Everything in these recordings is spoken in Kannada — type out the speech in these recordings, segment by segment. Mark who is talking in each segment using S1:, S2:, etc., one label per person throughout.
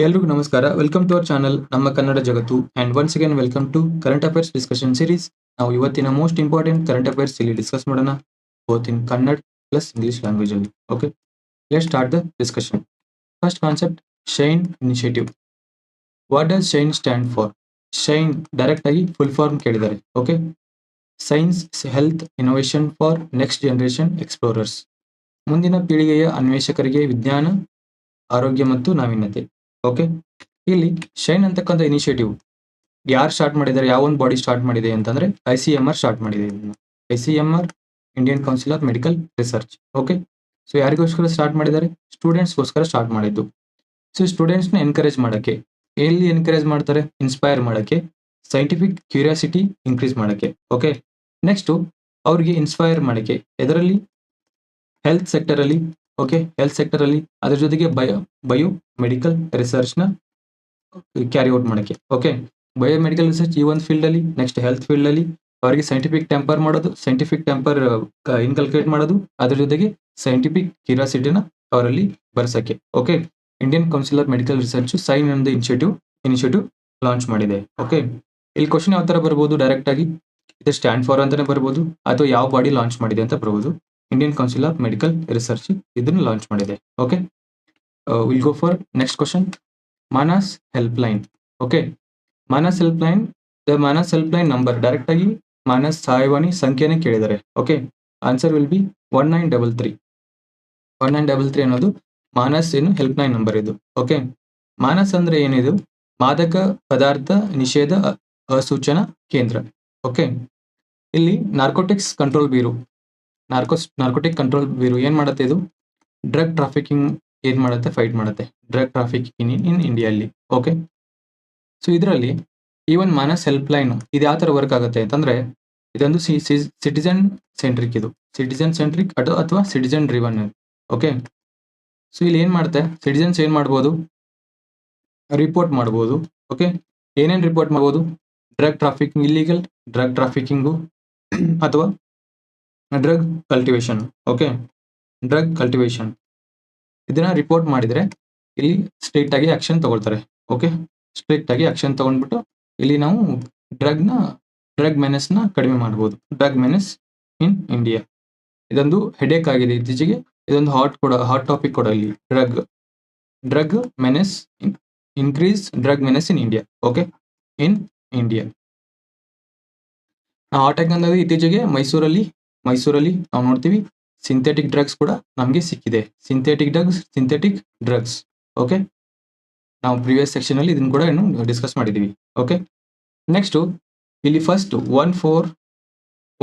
S1: ಎಲ್ರಿಗೂ ನಮಸ್ಕಾರ. ವೆಲ್ಕಮ್ ಟು ಅವರ್ ಚಾನಲ್ ನಮ್ಮ ಕನ್ನಡ ಜಗತ್ತು. And once again welcome to current affairs discussion series ನಾವು ಇವತ್ತಿನ ಮೋಸ್ಟ್ ಇಂಪಾರ್ಟೆಂಟ್ ಕರೆಂಟ್ ಅಫೇರ್ಸ್ ಇಲ್ಲಿ ಡಿಸ್ಕಸ್ ಮಾಡೋಣ. Both in Kannada plus English language ಅಲ್ಲಿ. Okay let start the discussion first concept SHINE initiative what does SHINE stand for SHINE direct ಆಗಿ ಫುಲ್ ಫಾರ್ಮ್ ಕೇಳಿದ್ದಾರೆ. Okay science health innovation for next generation explorers ಮುಂದಿನ ಪೀಳಿಗೆಯ ಅನ್ವೇಷಕರಿಗೆ ವಿಜ್ಞಾನ, ಆರೋಗ್ಯ ಮತ್ತು ನಾವೀನ್ಯತೆ. ಓಕೆ ಇಲ್ಲಿ ಶೈನ್ ಅಂತಕ್ಕಂಥ ಇನಿಷಿಯೇಟಿವ್ ಯಾರು ಸ್ಟಾರ್ಟ್ ಮಾಡಿದ್ದಾರೆ? ಯಾವ ಒಂದು ಬಾಡಿ ಸ್ಟಾರ್ಟ್ ಮಾಡಿದೆ ಅಂತಂದ್ರೆ I C M R start ಮಾಡಿದೆ I C M R Indian Council of Medical Research okay so ಯಾರಿಗೋಸ್ಕರ ಸ್ಟಾರ್ಟ್ ಮಾಡಿದ್ದಾರೆ? ಸ್ಟೂಡೆಂಟ್ಸ್ಗೋಸ್ಕರ ಸ್ಟಾರ್ಟ್ ಮಾಡಿದ್ದು. ಸೊ ಸ್ಟೂಡೆಂಟ್ಸ್ನ ಎನ್ಕರೇಜ್ ಮಾಡೋಕ್ಕೆ. ಎಲ್ಲಿ ಎನ್ಕರೇಜ್ ಮಾಡ್ತಾರೆ? ಇನ್ಸ್ಪೈರ್ ಮಾಡೋಕ್ಕೆ. ಸೈಂಟಿಫಿಕ್ ಕ್ಯೂರಿಯಾಸಿಟಿ ಇನ್ಕ್ರೀಸ್ ಮಾಡೋಕ್ಕೆ. ಓಕೆ ನೆಕ್ಸ್ಟು ಅವ್ರಿಗೆ ಇನ್ಸ್ಪೈರ್ ಮಾಡೋಕ್ಕೆ. ಇದರಲ್ಲಿ ಹೆಲ್ತ್ ಸೆಕ್ಟರಲ್ಲಿ ಓಕೆ ಹೆಲ್ತ್ ಸೆಕ್ಟರ್ ಅಲ್ಲಿ ಅದ್ರ ಜೊತೆಗೆ ಬಯೋ ಬಯೋ ಮೆಡಿಕಲ್ ರಿಸರ್ಚ್ನ ಕ್ಯಾರಿ ಔಟ್ ಮಾಡಕ್ಕೆ. ಓಕೆ ಬಯೋ ಮೆಡಿಕಲ್ ರಿಸರ್ಚ್ ಈ ಒಂದು ಫೀಲ್ಡಲ್ಲಿ ನೆಕ್ಸ್ಟ್ ಹೆಲ್ತ್ ಫೀಲ್ಡ್ ಅಲ್ಲಿ ಅವರಿಗೆ ಸೈಂಟಿಫಿಕ್ ಟೆಂಪರ್ ಮಾಡೋದು ಸೈಂಟಿಫಿಕ್ ಟೆಂಪರ್ ಇನ್ಕಲ್ಕೇಟ್ ಮಾಡೋದು, ಅದ್ರ ಜೊತೆಗೆ ಸೈಂಟಿಫಿಕ್ ಕ್ಯೂರಿಯಾಸಿಟಿನ ಅವರಲ್ಲಿ ಬರ್ಸಕ್ಕೆ. Okay Indian Council of Medical Research sign ಒಂದು ಇನಿಷಿಯೇಟಿವ್ ಇನಿಷಿಯೇಟಿವ್ ಲಾಂಚ್ ಮಾಡಿದೆ. ಓಕೆ ಇಲ್ಲಿ ಕ್ವಶನ್ ಯಾವ ತರ ಬರ್ಬೋದು ಡೈರೆಕ್ಟ್ ಆಗಿ? ಇದು ಸ್ಟ್ಯಾಂಡ್ ಫಾರ್ ಅಂತಾನೆ ಬರ್ಬೋದು, ಅಥವಾ ಯಾವ ಬಾಡಿ ಲಾಂಚ್ ಮಾಡಿದೆ ಅಂತ ಬರ್ಬೋದು? Indian Council of Medical Research ಇದನ್ನು ಲಾಂಚ್ ಮಾಡಿದೆ. Okay will go for next question Manas help line okay Manas help line the Manas help line number direct ಆಗಿ ಮಾನಸ್ ಸಹಾಯವಾಣಿ ಸಂಖ್ಯೆನೇ ಕೇಳಿದ್ದಾರೆ. Okay answer will be one nine double three one nine double three ಅನ್ನೋದು ಮಾನಸ್ ಏನು ಹೆಲ್ಪ್ ಲೈನ್ ನಂಬರ್ ಇದು. ಓಕೆ ಮಾನಸ್ ಅಂದ್ರೆ ಏನಿದು? ಮಾದಕ ಪದಾರ್ಥ ನಿಷೇಧ ಅಸೂಚನಾ ಕೇಂದ್ರ. ಓಕೆ ಇಲ್ಲಿ narcotics control bureau narcos narcotic control bureau ಏನ್ ಮಾಡುತ್ತೆ ಇದು? ಡ್ರಗ್ ಟ್ರಾಫಿಕಿಂಗ್ ಏನ್ ಮಾಡುತ್ತೆ? ಫೈಟ್ ಮಾಡುತ್ತೆ. ಡ್ರಗ್ ಟ್ರಾಫಿಕಿಂಗ್ ಇನ್ ಇನ್ ಇಂಡಿಯಲ್ಲಿ. ಓಕೆ? ಸೊ ಇದರಲ್ಲಿ ಈವನ್ ಮನಸ್ ಹೆಲ್ಪ್ ಲೈನ್ ಇದು ಯಾವ ತರ ವರ್ಕ್ ಆಗುತ್ತೆ ಅಂತಂದ್ರೆ ಇದೊಂದು ಸಿಟಿಸನ್ ಸೆಂಟ್ರಿಕ್ ಇದು. ಸಿಟಿಸನ್ ಸೆಂಟ್ರಿಕ್ ಅದು ಅಥವಾ ಸಿಟಿಸನ್ ಡ್ರಿವನ್. ಓಕೆ? ಸೊ ಇಲ್ಲಿ ಏನ್ ಮಾಡುತ್ತೆ? ಸಿಟಿಸನ್ಸ್ ಏನ್ ಮಾಡ್ಬೋದು? ರಿಪೋರ್ಟ್ ಮಾಡ್ಬೋದು. ಓಕೆ? ಏನೇನು ರಿಪೋರ್ಟ್ ಮಾಡ್ಬೋದು? Drug trafficking illegal, drug trafficking, ಅಥವಾ drug cultivation okay drug cultivation ಇದನ್ನ ರಿಪೋರ್ಟ್ ಮಾಡಿದ್ರೆ ಇಲ್ಲಿ ಸ್ಟ್ರಿಕ್ಟ್ ಆಗಿ ಆಕ್ಷನ್ ತಗೊಳ್ತಾರೆ ಓಕೆ ಸ್ಟ್ರಿಕ್ಟ್ ಆಗಿ ಆಕ್ಷನ್ ತಗೊಂಡ್ಬಿಟ್ಟು ಇಲ್ಲಿ ನಾವು ಡ್ರಗ್ನ ಡ್ರಗ್ ಮೆನೆಸ್ನ ಕಡಿಮೆ ಮಾಡ್ಬೋದು. ಡ್ರಗ್ ಮೆನೆಸ್ ಇನ್ ಇಂಡಿಯಾ ಇದೊಂದು ಹೆಡೇಕ್ ಆಗಿದೆ ಇತ್ತೀಚೆಗೆ. ಇದೊಂದು ಹಾಟ್ ಕೂಡ ಹಾಟ್ ಟಾಪಿಕ್ ಕೂಡ ಇಲ್ಲಿ drug drug menace increase drug menace in India okay in India hot ಅನ್ನೋದು ಇತ್ತೀಚೆಗೆ ಮೈಸೂರಲ್ಲಿ ಮೈಸೂರಲ್ಲಿ ನಾವು ನೋಡ್ತೀವಿ ಸಿಂಥೆಟಿಕ್ ಡ್ರಗ್ಸ್ ಕೂಡ ನಮಗೆ ಸಿಕ್ಕಿದೆ. Synthetic drugs synthetic drugs okay ನಾವು ಪ್ರಿವಿಯಸ್ ಸೆಕ್ಷನ್ ಅಲ್ಲಿ ಇದನ್ನು ಕೂಡ ಏನು ಡಿಸ್ಕಸ್ ಮಾಡಿದ್ದೀವಿ ಓಕೆ ನೆಕ್ಸ್ಟ್ ಇಲ್ಲಿ first one four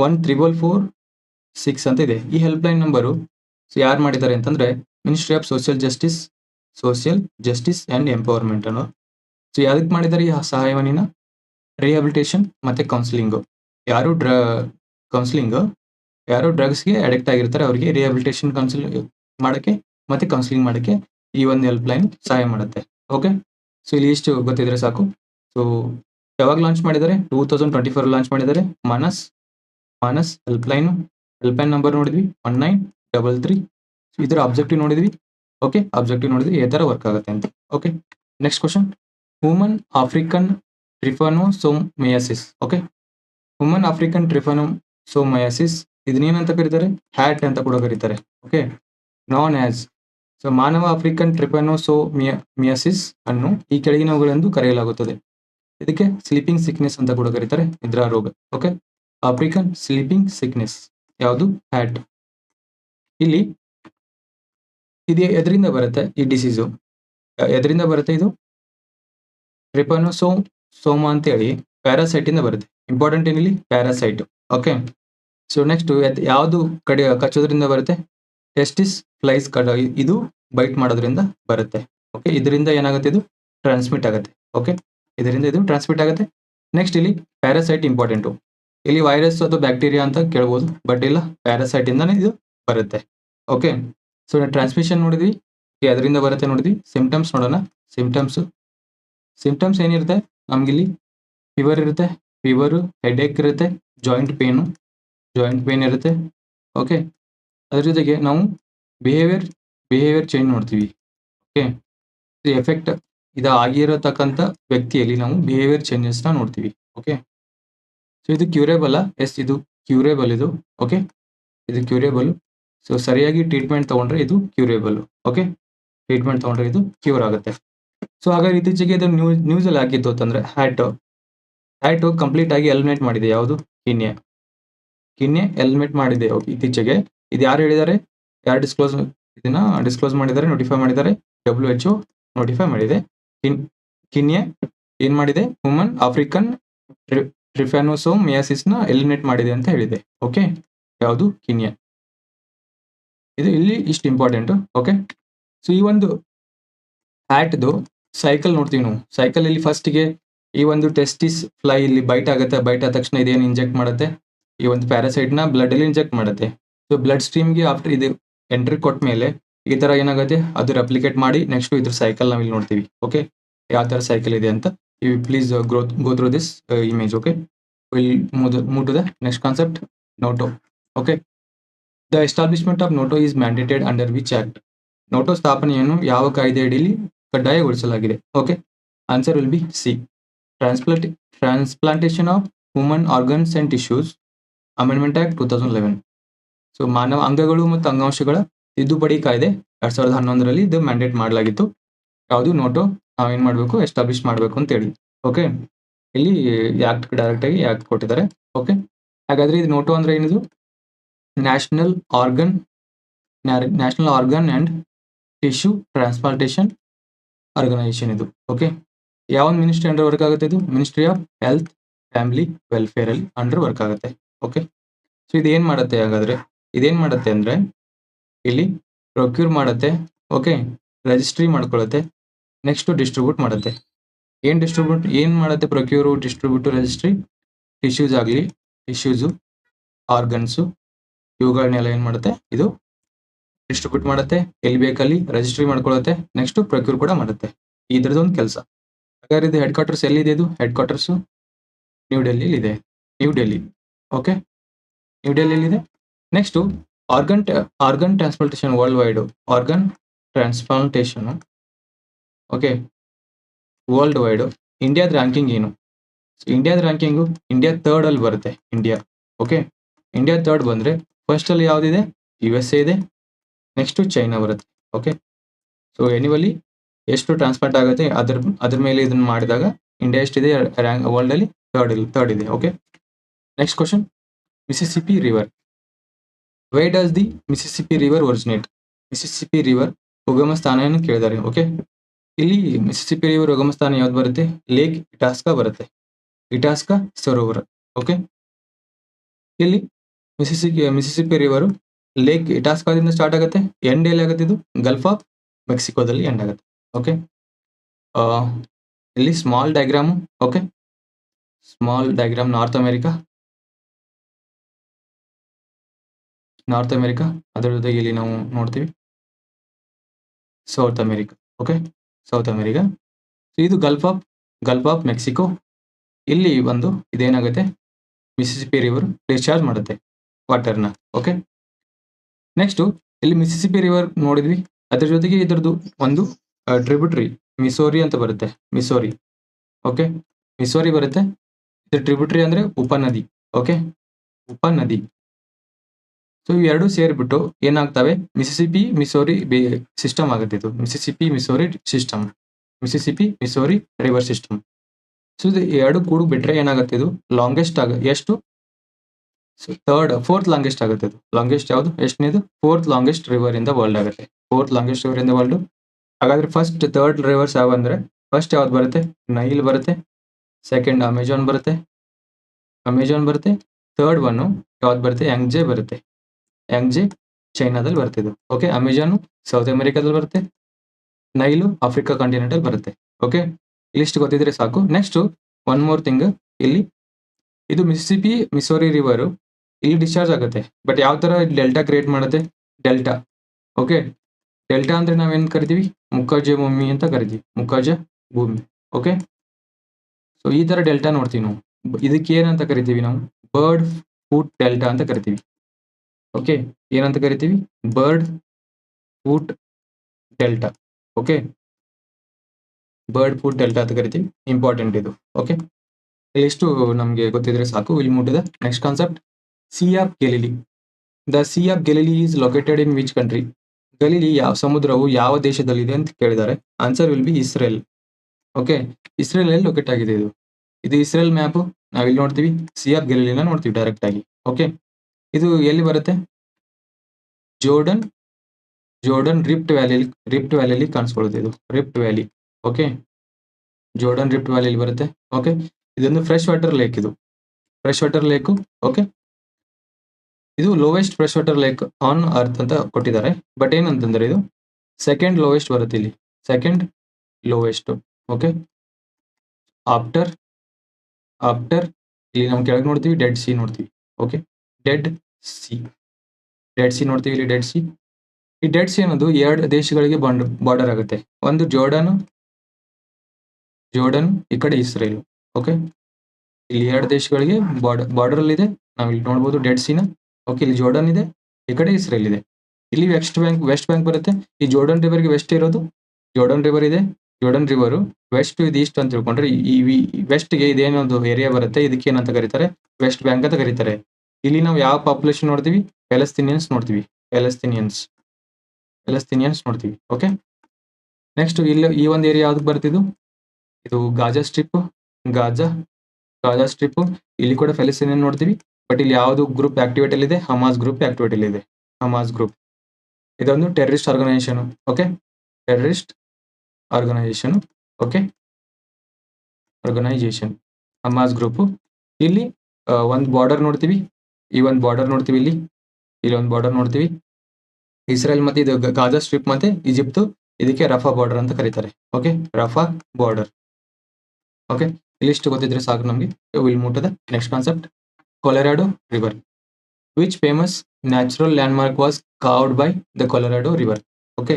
S1: one triple four six ಅಂತ ಇದೆ. ಈ ಹೆಲ್ಪ್ ಲೈನ್ ನಂಬರು ಯಾರು ಮಾಡಿದ್ದಾರೆ ಅಂತಂದ್ರೆ ministry of social justice social justice and empowerment ಅನ್ನೋ. ಸೊ ಯಾವ್ದಕ್ಕೆ ಮಾಡಿದ್ದಾರೆ ಈ ಸಹಾಯವಾಣಿನ? ರಿಹ್ಯಾಬಿಲಿಟೇಷನ್ ಮತ್ತೆ ಕೌನ್ಸಿಲಿಂಗು ಯಾರು ಡ್ರ ಕೌನ್ಸಿಲಿಂಗ್ ಯಾರು ಡ್ರಗ್ಸ್ಗೆ ಅಡಿಕ್ಟ್ ಆಗಿರ್ತಾರೆ, ಅವರಿಗೆ ರಿಹಾಬಿಲಿಟೇಷನ್ ಕೌನ್ಸಿಲ್ ಮಾಡೋಕ್ಕೆ ಮತ್ತೆ ಕೌನ್ಸಿಲಿಂಗ್ ಮಾಡೋಕ್ಕೆ ಈ ಒಂದು ಹೆಲ್ಪ್ ಲೈನ್ ಸಹಾಯ ಮಾಡುತ್ತೆ. ಓಕೆ ಸೊ ಇಲ್ಲಿ ಇಷ್ಟು ಗೊತ್ತಿದ್ರೆ ಸಾಕು. ಸೊ ಯಾವಾಗ ಲಾಂಚ್ ಮಾಡಿದ್ದಾರೆ? Two thousand twenty four launch ಮಾಡಿದ್ದಾರೆ. Manas Manas helpline helpline number ನೋಡಿದ್ವಿ. ಒನ್ ನೈನ್ ಡಬಲ್ ತ್ರೀ ಇದರ ಅಬ್ಜೆಕ್ಟಿವ್ ನೋಡಿದ್ವಿ. ಓಕೆ ಅಬ್ಜೆಕ್ಟಿವ್ ನೋಡಿದ್ವಿ ಯಾವ ಥರ ವರ್ಕ್ ಆಗುತ್ತೆ ಅಂತ. Okay next question human African trypanosomiasis okay human African trypanosomiasis ಇದನ್ನೇನಂತ ಕರೀತಾರೆ? ಹ್ಯಾಟ್ ಅಂತ ಕೂಡ ಕರೀತಾರೆ. ಓಕೆ ನಾನ್ ಆಸ್ ಸೊ ಮಾನವ ಆಫ್ರಿಕನ್ ಟ್ರಿಪನೋಸೋಮಿಯಾಸಿಸ್ ಅನ್ನು ಈ ಕೆಳಗಿನವುಗಳೆಂದು ಕರೆಯಲಾಗುತ್ತದೆ. ಇದಕ್ಕೆ ಸ್ಲೀಪಿಂಗ್ ಸಿಕ್ನೆಸ್ ಅಂತ ಕೂಡ ಕರೀತಾರೆ. ನಿದ್ರಾ ರೋಗ. ಓಕೆ ಆಫ್ರಿಕನ್ ಸ್ಲೀಪಿಂಗ್ ಸಿಕ್ನೆಸ್ ಯಾವುದು? ಹ್ಯಾಟ್ ಇಲ್ಲಿ ಇದು ಎದರಿಂದ ಬರುತ್ತೆ ಈ ಡಿಸೀಸು ಎದರಿಂದ ಬರುತ್ತೆ ಇದು? ಟ್ರಿಪನೋಸೋ ಸೋಮ ಅಂತೇಳಿ ಪ್ಯಾರಾಸೈಟ್ ಇಂದ ಬರುತ್ತೆ. ಇಂಪಾರ್ಟೆಂಟ್ ಏನಿಲ್ಲಿ? ಪ್ಯಾರಾಸೈಟ್ ಓಕೆ ಸೊ ನೆಕ್ಸ್ಟ್ ಯಾವುದು ಕಡಿ ಕಚ್ಚೋದ್ರಿಂದ ಬರುತ್ತೆ? ಟೆಸ್ಟಿಸ್ ಫ್ಲೈಸ್ ಕಡ ಇದು ಬೈಟ್ ಮಾಡೋದ್ರಿಂದ ಬರುತ್ತೆ. ಓಕೆ ಇದರಿಂದ ಏನಾಗುತ್ತೆ ಇದು? ಟ್ರಾನ್ಸ್ಮಿಟ್ ಆಗುತ್ತೆ. ಓಕೆ ಇದರಿಂದ ಇದು ಟ್ರಾನ್ಸ್ಮಿಟ್ ಆಗುತ್ತೆ. ನೆಕ್ಸ್ಟ್ ಇಲ್ಲಿ ಪ್ಯಾರಾಸೈಟ್ ಇಂಪಾರ್ಟೆಂಟು ಇಲ್ಲಿ ವೈರಸ್ ಅಥವಾ ಬ್ಯಾಕ್ಟೀರಿಯಾ ಅಂತ ಕೇಳ್ಬೋದು ಬಟ್ ಇಲ್ಲ ಪ್ಯಾರಾಸೈಟ್ ಇಂದಾನೆ ಇದು ಬರುತ್ತೆ. ಓಕೆ ಸೊ ಟ್ರಾನ್ಸ್ಮಿಷನ್ ನೋಡಿದ್ವಿ. ಅದರಿಂದ ಬರುತ್ತೆ ನೋಡಿದ್ವಿ. ಸಿಂಪ್ಟಮ್ಸ್ ನೋಡೋಣ. ಸಿಂಪ್ಟಮ್ಸ್ ಸಿಂಪ್ಟಮ್ಸ್ ಏನಿರುತ್ತೆ? ನಮಗಿಲ್ಲಿ ಫೀವರ್ ಇರುತ್ತೆ. ಫೀವರು ಏಕ್ ಇರುತ್ತೆ. ಜಾಯಿಂಟ್ ಪೇನು ಜಾಯಿಂಟ್ ಪೇನ್ ಇರುತ್ತೆ. ಓಕೆ ಅದ್ರ ಜೊತೆಗೆ ನಾವು ಬಿಹೇವಿಯರ್ ಬಿಹೇವಿಯರ್ ಚೇಂಜ್ ನೋಡ್ತೀವಿ. ಓಕೆ ಎಫೆಕ್ಟ್ ಇದು ಆಗಿರತಕ್ಕಂಥ ವ್ಯಕ್ತಿಯಲ್ಲಿ ನಾವು ಬಿಹೇವಿಯರ್ ಚೇಂಜಸ್ನ ನೋಡ್ತೀವಿ. ಓಕೆ ಸೊ ಇದು ಕ್ಯೂರೇಬಲ್ ಎಸ್ ಇದು ಕ್ಯೂರೇಬಲ್ ಇದು. ಓಕೆ ಇದು ಕ್ಯೂರೇಬಲ್ ಸೊ ಸರಿಯಾಗಿ ಟ್ರೀಟ್ಮೆಂಟ್ ತಗೊಂಡ್ರೆ ಇದು ಕ್ಯೂರೇಬಲ್ ಓಕೆ ಟ್ರೀಟ್ಮೆಂಟ್ ತಗೊಂಡ್ರೆ ಇದು ಕ್ಯೂರ್ ಆಗುತ್ತೆ. ಸೊ ಹಾಗಾಗಿ ಇತ್ತೀಚೆಗೆ ಇದು ನ್ಯೂಸ್ ನ್ಯೂಸಲ್ಲಿ ಆಗಿತ್ತು ಅಂತಂದ್ರೆ ಹ್ಯಾಟ್ ಹ್ಯಾಟ್ ಕಂಪ್ಲೀಟ್ ಆಗಿ ಎಲಿಮಿನೇಟ್ ಮಾಡಿದೆ. ಯಾವುದು? ಕಿನ್ಯೆ ಕಿನ್ಯೆ ಎಲಿಮಿನೇಟ್ ಮಾಡಿದೆ ಇತ್ತೀಚೆಗೆ. ಇದು ಯಾರು ಹೇಳಿದ್ದಾರೆ? ಯಾರು ಡಿಸ್ಕ್ಲೋಸ್ ಇದನ್ನ ಡಿಸ್ಕ್ಲೋಸ್ ಮಾಡಿದ್ದಾರೆ ನೋಟಿಫೈ ಮಾಡಿದ್ದಾರೆ? ಡಬ್ಲ್ಯೂ ಎಚ್ ನೋಟಿಫೈ ಮಾಡಿದೆ. ಕಿನ್, ಕಿನ್ಯೆ ಏನ್ ಮಾಡಿದೆ? ವುಮನ್ ಆಫ್ರಿಕನ್ ಟ್ರಿಫ್ಯಾನೋಸೋಮ್ನ ಎಲಿಮಿನೇಟ್ ಮಾಡಿದೆ ಅಂತ ಹೇಳಿದೆ. ಓಕೆ ಯಾವುದು? ಕಿನ್ಯೆ. ಇದು ಇಲ್ಲಿ ಇಷ್ಟು ಇಂಪಾರ್ಟೆಂಟ್ ಓಕೆ ಸೊ ಈ ಒಂದು ಹ್ಯಾಟ್ದು ಸೈಕಲ್ ನೋಡ್ತೀವಿ ನಾವು. ಸೈಕಲ್ ಇಲ್ಲಿ ಫಸ್ಟಿಗೆ ಈ ಒಂದು ಟೆಸ್ಟಿಸ್ ಫ್ಲೈ ಇಲ್ಲಿ ಬೈಟ್ ಆಗುತ್ತೆ ಬೈಟ್ ಆದ ತಕ್ಷಣ ಇದೇನು ಇಂಜೆಕ್ಟ್ ಮಾಡುತ್ತೆ? ಈ ಒಂದು ಪ್ಯಾರಾಸೈಟ್ನ ಬ್ಲಡ್ ಅಲ್ಲಿ ಇಂಜೆಕ್ಟ್ ಮಾಡುತ್ತೆ. ಸೊ ಬ್ಲಡ್ ಸ್ಟ್ರೀಮ್ಗೆ ಆಫ್ಟರ್ ಇದು ಎಂಟ್ರಿ ಕೊಟ್ಟ ಮೇಲೆ ಈ ತರ ಏನಾಗುತ್ತೆ? ಅದು ರೆಪ್ಲಿಕೇಟ್ ಮಾಡಿ ನೆಕ್ಸ್ಟ್ ಇದ್ರ ಸೈಕಲ್ ನಾವು ಇಲ್ಲಿ ನೋಡ್ತೀವಿ. ಓಕೆ ಯಾವ ತರ ಸೈಕಲ್ ಇದೆ ಅಂತ. You please growth go through this image okay will move to the next concept NOTTO okay the establishment of NOTTO is mandated under which act NOTTO ಸ್ಥಾಪನೆಯನ್ನು ಯಾವ ಕಾಯ್ದೆ ಅಡಿಯಲ್ಲಿ ಕಡ್ಡಾಯಗೊಳಿಸಲಾಗಿದೆ okay answer will be C transplant transplantation of human organs and tissues amendment act two thousand eleven so ಮಾನವ ಅಂಗಗಳು ಮತ್ತು ಅಂಗಾಂಶಗಳ ತಿದ್ದುಪಡಿ ಕಾಯ್ದೆ ಎರಡ್ ಸಾವಿರದ ಹನ್ನೊಂದರಲ್ಲಿ ಇದು ಮ್ಯಾಂಡೇಟ್ ಮಾಡಲಾಗಿತ್ತು. ಯಾವುದು ನೋಟೋ ನಾವೇನು ಮಾಡಬೇಕು? ಎಸ್ಟಾಬ್ಲಿಷ್ ಮಾಡಬೇಕು ಅಂತ ಹೇಳಿ. ಓಕೆ ಇಲ್ಲಿ ಆ್ಯಕ್ಟ್ ಡೈರೆಕ್ಟ್ ಆಗಿ ಆಕ್ಟ್ ಕೊಟ್ಟಿದ್ದಾರೆ. ಓಕೆ ಹಾಗಾದ್ರೆ ಇದು ನೋಟು ಅಂದ್ರೆ ಏನಿದು? National organ national organ and tissue transplantation organisation ಇದು. ಓಕೆ ಯಾವ ಮಿನಿಸ್ಟ್ರಿ ಅಂಡರ್ ವರ್ಕ್ ಆಗುತ್ತೆ ಇದು? Ministry of health family welfare ಅಲ್ಲಿ ಅಂಡರ್ ವರ್ಕ್ ಆಗುತ್ತೆ. ಓಕೆ ಸೊ ಇದೇನ್ ಮಾಡುತ್ತೆ ಹಾಗಾದ್ರೆ? ಇದೇನ್ ಮಾಡುತ್ತೆ ಅಂದ್ರೆ, ಇಲ್ಲಿ ಪ್ರೊಕ್ಯೂರ್ ಮಾಡುತ್ತೆ ಓಕೆ ರಿಜಿಸ್ಟ್ರಿ ಮಾಡ್ಕೊಳ್ಳುತ್ತೆ ನೆಕ್ಸ್ಟ್ ಡಿಸ್ಟ್ರಿಬ್ಯೂಟ್ ಮಾಡುತ್ತೆ. ಏನ್ ಡಿಸ್ಟ್ರಿಬ್ಯೂಟ್ ಏನ್ ಮಾಡುತ್ತೆ ಪ್ರೊಕ್ಯೂರ್ ಡಿಸ್ಟ್ರಿಬ್ಯೂಟ್ ರಿಜಿಸ್ಟ್ರಿ ಟಿಶ್ಯೂಸ್ ಆಗಲಿ ಟಿಶ್ಯೂಸು ಆರ್ಗನ್ಸು ಇವುಗಳನ್ನೆಲ್ಲ ಏನ್ ಮಾಡುತ್ತೆ? ಇದು ಡಿಸ್ಟ್ರಿಬ್ಯೂಟ್ ಮಾಡುತ್ತೆ. ಎಲ್ಲಿ ಬೇಕಲ್ಲಿ ರಿಜಿಸ್ಟ್ರಿ ಮಾಡ್ಕೊಳ್ಳುತ್ತೆ ನೆಕ್ಸ್ಟ್ ಪ್ರೊಕ್ಯೂರ್ ಕೂಡ ಮಾಡುತ್ತೆ. ಇದ್ರದ್ದು ಒಂದು ಕೆಲಸ. ಹಾಗಾದ್ರೆ ಇದು ಹೆಡ್ ಕ್ವಾರ್ಟರ್ಸ್ ಎಲ್ಲಿದೆ ಇದು? ಹೆಡ್ ಕ್ವಾರ್ಟರ್ಸು ನ್ಯೂ ಡೆಲ್ಲಿಲಿ ಇದೆ new Delhi okay new ಡೆಲ್ಲಿಯಲ್ಲಿದೆ next organ organ transplantation worldwide organ transplantation okay worldwide ಇಂಡಿಯಾದ ರ್ಯಾಂಕಿಂಗ್ ಏನು? ಇಂಡಿಯಾದ ರ್ಯಾಂಕಿಂಗು ಇಂಡಿಯಾ ಥರ್ಡ್ ಅಲ್ಲಿ ಬರುತ್ತೆ ಇಂಡಿಯಾ ಓಕೆ ಇಂಡಿಯಾ ಥರ್ಡ್ ಬಂದರೆ ಫಸ್ಟ್ ಅಲ್ಲಿ ಯಾವ್ದಿದೆ? ಯು ಎಸ್ ಎ ಇದೆ. ನೆಕ್ಸ್ಟು ಚೈನಾ ಬರುತ್ತೆ. ಓಕೆ ಸೊ ಎನಿವಲಿ ಎಷ್ಟು ಟ್ರಾನ್ಸ್ಪ್ಲಾಂಟ್ ಆಗುತ್ತೆ? ಅದ್ರ ಅದ್ರ ಮೇಲೆ ಇದನ್ನು ಮಾಡಿದಾಗ ಇಂಡಿಯಾ ಎಷ್ಟಿದೆ? ರ್ಯಾಂಕ್ ವರ್ಲ್ಡಲ್ಲಿ ಥರ್ಡ್ ಇಲ್ಲಿ ಥರ್ಡ್ ಇದೆ. Okay next Mississippi Mississippi river does does the Mississippi river Mississippi river ಉಗಮ ಸ್ಥಾನವನ್ನು ಕೇಳಿದ್ದಾರೆ. ಓಕೆ ಇಲ್ಲಿ ಮಿಸಿಸಿಪಿ ರಿವರ್ ಉಗಮ ಸ್ಥಾನ ಯಾವ್ದು ಬರುತ್ತೆ? ಲೇಕ್ ಇಟಾಸ್ಕಾ ಬರುತ್ತೆ. ಇಟಾಸ್ಕಾ ಸರೋವರ ಓಕೆ ಇಲ್ಲಿ ಮಿಸಿಸಿಪಿ ಮಿಸಿಸಿಪಿ ರಿವರು ಲೇಕ್ ಇಟಾಸ್ಕಾದಿಂದ ಸ್ಟಾರ್ಟ್ ಆಗುತ್ತೆ. ಎಂಡ್ ಎಲ್ಲಿ ಆಗುತ್ತೆ ಇದು? ಗಲ್ಫ್ ಆಫ್ ಮೆಕ್ಸಿಕೋದಲ್ಲಿ ಎಂಡ್ ಆಗುತ್ತೆ. ಓಕೆ ಇಲ್ಲಿ small diagram okay small diagram north America north America ಅದರ ಜೊತೆಗೆ ಇಲ್ಲಿ ನಾವು ನೋಡ್ತೀವಿ. South America okay south America ಇದು gulf of gulf of Mexico ಇಲ್ಲಿ ಒಂದು ಇದೇನಾಗುತ್ತೆ? ಮಿಸಿಸಿಪಿ ರಿವರ್ ಡಿಸ್ಚಾರ್ಜ್ ಮಾಡುತ್ತೆ. ವಾಟರ್ನ ಓಕೆ ನೆಕ್ಸ್ಟು ಇಲ್ಲಿ ಮಿಸಿಸಿಪಿ ರಿವರ್ ನೋಡಿದ್ವಿ. ಅದರ ಜೊತೆಗೆ ಇದರದ್ದು ಒಂದು ಟ್ರಿಬ್ಯೂಟ್ರಿ ಮಿಸೋರಿ ಅಂತ ಬರುತ್ತೆ. ಮಿಸೋರಿ ಓಕೆ ಮಿಸೋರಿ ಬರುತ್ತೆ. ಇದು ಟ್ರಿಬ್ಯೂಟರಿ ಅಂದರೆ ಉಪನದಿ. ಓಕೆ ಉಪನದಿ. ಸೊ ಇವೆರಡು ಸೇರಿಬಿಟ್ಟು ಏನಾಗ್ತವೆ? ಮಿಸಿಸಿಪಿ ಮಿಸೋರಿ ಸಿಸ್ಟಮ್ ಆಗುತ್ತೆ ಇದು. Mississippi Missouri system Mississippi Missouri river system so ಇದು ಎರಡು ಕೂಡ ಬಿಟ್ರೆ ಏನಾಗುತ್ತೆ ಇದು? ಲಾಂಗೆಸ್ಟ್ ಆಗ, ಎಷ್ಟು? ಥರ್ಡ್ ಫೋರ್ತ್ ಲಾಂಗೆಸ್ಟ್ ಆಗುತ್ತೆ ಇದು. ಲಾಂಗೆಸ್ಟ್ ಯಾವುದು? ಎಷ್ಟನೇದು? ಫೋರ್ತ್ ಲಾಂಗೆಸ್ಟ್ ರಿವರ್ ಇಂದ ವರ್ಲ್ಡ್ ಆಗುತ್ತೆ. ಫೋರ್ತ್ ಲಾಂಗೆಸ್ಟ್ ರಿವರ್ ಇಂದ ವರ್ಲ್ಡ್ ಹಾಗಾದ್ರೆ ಫಸ್ಟ್ ಥರ್ಡ್ ರಿವರ್ಸ್ ಯಾವ ಅಂದ್ರೆ? ಫಸ್ಟ್ ಯಾವ್ದು ಬರುತ್ತೆ? ನೈಲ್ ಬರುತ್ತೆ. ಸೆಕೆಂಡ್ ಅಮೆಜಾನ್ ಬರುತ್ತೆ. ಅಮೆಜಾನ್ ಬರುತ್ತೆ. ಥರ್ಡ್ ಒನ್ ಯಾವ್ದು ಬರುತ್ತೆ? ಯಂಗ್ಜೆ ಬರುತ್ತೆ. ಯಂಗ್ಜೆ ಚೈನಾದಲ್ಲಿ ಬರ್ತಿದ್ದು ಓಕೆ ಅಮೆಜಾನು ಸೌತ್ ಅಮೆರಿಕಾದಲ್ಲಿ ಬರುತ್ತೆ. ನೈಲು ಆಫ್ರಿಕಾ ಕಾಂಟಿನೆಂಟಲ್ಲಿ ಬರುತ್ತೆ. ಓಕೆ ಲಿಸ್ಟ್ ಗೊತ್ತಿದ್ರೆ ಸಾಕು. ನೆಕ್ಸ್ಟ್ ಒನ್ ಮೋರ್ ಥಿಂಗ್ ಇಲ್ಲಿ ಇದು ಮಿಸ್ಸಿಪಿ ಮಿಸೋರಿ ರಿವರು ಇಲ್ಲಿ ಡಿಸ್ಚಾರ್ಜ್ ಆಗುತ್ತೆ. ಬಟ್ ಯಾವ ತರ ಡೆಲ್ಟಾ ಕ್ರಿಯೇಟ್ ಮಾಡುತ್ತೆ? ಡೆಲ್ಟಾ ಓಕೆ ಡೆಲ್ಟಾ ಅಂದ್ರೆ ನಾವೇನು ಕರಿತೀವಿ? ಮುಖಜ ಭೂಮಿ ಅಂತ ಕರಿತೀವಿ. ಮುಖಜ ಭೂಮಿ. ಓಕೆ ಸೊ ಈ ತರ ಡೆಲ್ಟಾ ನೋಡ್ತೀವಿ ನಾವು. ಇದಕ್ಕೆ ಏನಂತ ಕರಿತೀವಿ ನಾವು? ಬರ್ಡ್ ಫುಡ್ ಡೆಲ್ಟಾ ಅಂತ ಕರಿತೀವಿ. ಓಕೆ ಏನಂತ ಕರಿತೀವಿ? Bird foot delta okay bird foot delta ಅಂತ ಕರಿತೀವಿ. ಇಂಪಾರ್ಟೆಂಟ್ ಇದು. ಓಕೆ ಇಷ್ಟು ನಮಗೆ ಗೊತ್ತಿದ್ರೆ ಸಾಕು, ಇಲ್ಲಿ ಮುಟ್ಟಿದ. Next concept sea of Galilee the sea of Galilee is located in which country Galilee ಯಾವ ಸಮುದ್ರವು ಯಾವ ದೇಶದಲ್ಲಿದೆ ಅಂತ ಕೇಳಿದ್ದಾರೆ. Answer will be Israel okay Israel ಅಲ್ಲಿ ಲೊಕೇಟ್ ಆಗಿದೆ ಇದು? ಇದು ಇಸ್ರೇಲ್ ಮ್ಯಾಪ್ ಇಲ್ಲಿ ನೋಡ್ತೀವಿ. ಸಿ ಆಫ್ ಗೆಲಿಲಿನ ನೋಡ್ತೀವಿ ಡೈರೆಕ್ಟ್ ಆಗಿ. ಓಕೆ ಇದು ಎಲ್ಲಿ ಬರುತ್ತೆ? Jordan Jordan rift valley rift ವ್ಯಾಲಿಯಲ್ಲಿ ಕಾಣಿಸ್ಕೊಳ್ಳುತ್ತೆ ಇದು. Rift valley okay Jordan rift ವ್ಯಾಲಿಯಲ್ಲಿ ಬರುತ್ತೆ ಓಕೆ ಇದೊಂದು ಫ್ರೆಶ್ ವಾಟರ್ ಲೇಕ್ ಇದು. ಫ್ರೆಶ್ ವಾಟರ್ ಲೇಕು ಓಕೆ ಇದು lowest freshwater lake on earth ಅಂತ ಕೊಟ್ಟಿದ್ದಾರೆ. ಬಟ್ ಏನಂತಂದ್ರೆ ಇದು ಸೆಕೆಂಡ್ ಲೋವೆಸ್ಟ್ ಬರುತ್ತೆ ಇಲ್ಲಿ. Second lowest okay after after ಇಲ್ಲಿ ನಾವು ಕೆಳಗೆ ನೋಡ್ತೀವಿ ಡೆಡ್ ಸಿ ನೋಡ್ತೀವಿ okay dead sea dead sea ನೋಡ್ತೀವಿ ಇಲ್ಲಿ ಡೆಡ್ ಸಿ ಈ ಡೆಡ್ ಸಿ ಅನ್ನೋದು ಎರಡು ದೇಶಗಳಿಗೆ ಬಾಂಡ್ ಬಾರ್ಡರ್ ಆಗುತ್ತೆ. ಒಂದು ಜೋರ್ಡನ್ ಜೋರ್ಡನ್ ಈ ಕಡೆ ಇಸ್ರೇಲ್ ಓಕೆ ಇಲ್ಲಿ ಎರಡು ದೇಶಗಳಿಗೆ ಬಾರ್ಡರ್ ಬಾರ್ಡರ್ ಅಲ್ಲಿ ಇದೆ. ನಾವು ಇಲ್ಲಿ ನೋಡ್ಬೋದು ಡೆಡ್ ಸಿನ ಓಕೆ ಇಲ್ಲಿ ಜೋರ್ಡನ್ ಇದೆ. ಈ ಕಡೆ ಇಸ್ರೇಲ್ ಇದೆ. ಇಲ್ಲಿ ವೆಸ್ಟ್ ಬ್ಯಾಂಕ್ ವೆಸ್ಟ್ ಬ್ಯಾಂಕ್ ಬರುತ್ತೆ. ಈ ಜೋರ್ಡನ್ ರಿವರ್ಗೆ ವೆಸ್ಟ್ ಇರೋದು. ಜೋರ್ಡನ್ ರಿವರ್ ಇದೆ. ಜೋರ್ಡನ್ ರಿವರು ವೆಸ್ಟ್ ಇದು ಈಸ್ಟ್ ಅಂತ ತಿಳ್ಕೊಂಡ್ರೆ ಈ ವೆಸ್ಟ್ಗೆ ಇದೇನೊಂದು ಏರಿಯಾ ಬರುತ್ತೆ. ಇದಕ್ಕೆ ಏನಂತ ಕರೀತಾರೆ? ವೆಸ್ಟ್ ಬ್ಯಾಂಕ್ ಅಂತ ಕರೀತಾರೆ. ಇಲ್ಲಿ ನಾವು ಯಾವ ಪಾಪ್ಯುಲೇಷನ್ ನೋಡ್ತೀವಿ? ಪ್ಯಾಲೆಸ್ತೀನಿಯನ್ಸ್ ನೋಡ್ತೀವಿ. ಪ್ಯಾಲೆಸ್ತೀನಿಯನ್ಸ್ ಪ್ಯಾಲೆಸ್ತೀನಿಯನ್ಸ್ ನೋಡ್ತೀವಿ. ಓಕೆ ನೆಕ್ಸ್ಟ್ ಇಲ್ಲಿ ಈ ಒಂದು ಏರಿಯಾ ಯಾವ್ದಕ್ಕೆ ಬರ್ತಿದ್ದು ಇದು Gaza strip Gaza Gaza strip ಇಲ್ಲಿ ಕೂಡ ಪ್ಯಾಲೆಸ್ತೀನಿಯನ್ ನೋಡ್ತೀವಿ. ಬಟ್ ಇಲ್ಲಿ ಯಾವುದು ಗ್ರೂಪ್ ಆಕ್ಟಿವೇಟ್ ಇದೆ ಹಮಾಸ್ ಗ್ರೂಪ್ ಆಕ್ಟಿವೇಟ್ ಇದೆ ಹಮಾಸ್ ಗ್ರೂಪ್ ಇದೊಂದು terrorist organisation okay terrorist organisation okay organisation Hamas group ಇಲ್ಲಿ ಒಂದು ಬಾರ್ಡರ್ ನೋಡ್ತೀವಿ. ಈ ಒಂದು ಬಾರ್ಡರ್ ನೋಡ್ತೀವಿ ಇಲ್ಲಿ. ಇಲ್ಲಿ ಒಂದು ಬಾರ್ಡರ್ ನೋಡ್ತೀವಿ. ಇಸ್ರೇಲ್ ಮತ್ತೆ ಇದು ಗಾಜಾ ಸ್ಟ್ರಿಪ್ ಮತ್ತೆ ಈಜಿಪ್ಟ್ ಇದಕ್ಕೆ ರಫಾ ಬಾರ್ಡರ್ ಅಂತ ಕರೀತಾರೆ. ಓಕೆ ರಫಾ ಬಾರ್ಡರ್ ಓಕೆ ಇಲ್ಲಿಷ್ಟು ಗೊತ್ತಿದ್ರೆ ಸಾಕು ನಮಗೆ. Will move to the next concept Colorado river which famous natural landmark was carved by the Colorado river okay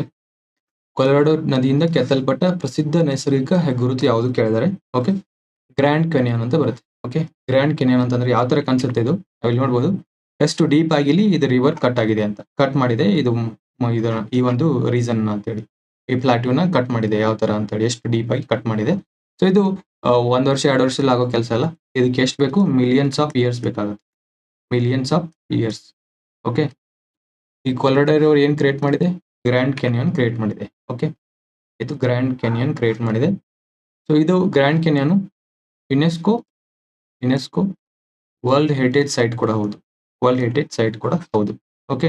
S1: Colorado ನದಿಯಿಂದ ಕೆತ್ತಲ್ಪಟ್ಟ ಪ್ರಸಿದ್ಧ ನೈಸರ್ಗಿಕ ಹೆಗ್ಗುರುತು ಯಾವುದು ಕೇಳಿದರೆ? ಓಕೆ ಗ್ರ್ಯಾಂಡ್ ಕೆನಿಯನ್ ಅಂತ ಬರುತ್ತೆ. ಓಕೆ ಗ್ರ್ಯಾಂಡ್ ಕೆನಿಯನ್ ಅಂತಂದ್ರೆ ಯಾವ ತರ ಕಾಣಿಸುತ್ತೆ ಇದು? ನಾವಿಲ್ಲಿ ನೋಡ್ಬೋದು. ಎಷ್ಟು ಡೀಪ್ ಆಗಿ ಇದು ರಿವರ್ ಕಟ್ ಆಗಿದೆ ಅಂತ. ಕಟ್ ಮಾಡಿದೆ, ಇದು ಮ- ಇದು ಈ ಒಂದು ರೀಸನ್ ಅಂತ ಹೇಳಿ ಈ ಪ್ಲಾಟ್ಯೂನ ಕಟ್ ಮಾಡಿದೆ ಯಾವ ತರ ಅಂತ ಹೇಳಿ ಎಷ್ಟು ಡೀಪ್ ಆಗಿ ಕಟ್ ಮಾಡಿದೆ. ಸೊ ಇದು ಒಂದ್ ವರ್ಷ, ಎರಡು ವರ್ಷದಲ್ಲಿ ಆಗೋ ಕೆಲಸ ಅಲ್ಲ. ಇದಕ್ಕೆ ಎಷ್ಟು ಬೇಕು? ಮಿಲಿಯನ್ಸ್ ಆಫ್ ಇಯರ್ಸ್ ಬೇಕಾಗುತ್ತೆ. ಮಿಲಿಯನ್ಸ್ ಆಫ್ ಇಯರ್ಸ್ ಓಕೆ ಈ ಕೊಲಡರ್ ಅವ್ರು ಏನ್ ಕ್ರಿಯೇಟ್ ಮಾಡಿದೆ? ಗ್ರ್ಯಾಂಡ್ ಕೆನಿಯನ್ ಕ್ರಿಯೇಟ್ ಮಾಡಿದೆ. ಓಕೆ ಇದು ಗ್ರ್ಯಾಂಡ್ ಕೆನಿಯನ್ ಕ್ರಿಯೇಟ್ ಮಾಡಿದೆ. ಸೊ ಇದು grand canyon UNESCO UNESCO world heritage site ಕೂಡ ಹೌದು. ವರ್ಲ್ಡ್ ಹೆರಿಟೇಜ್ ಸೈಟ್ ಕೂಡ ಹೌದು. ಓಕೆ?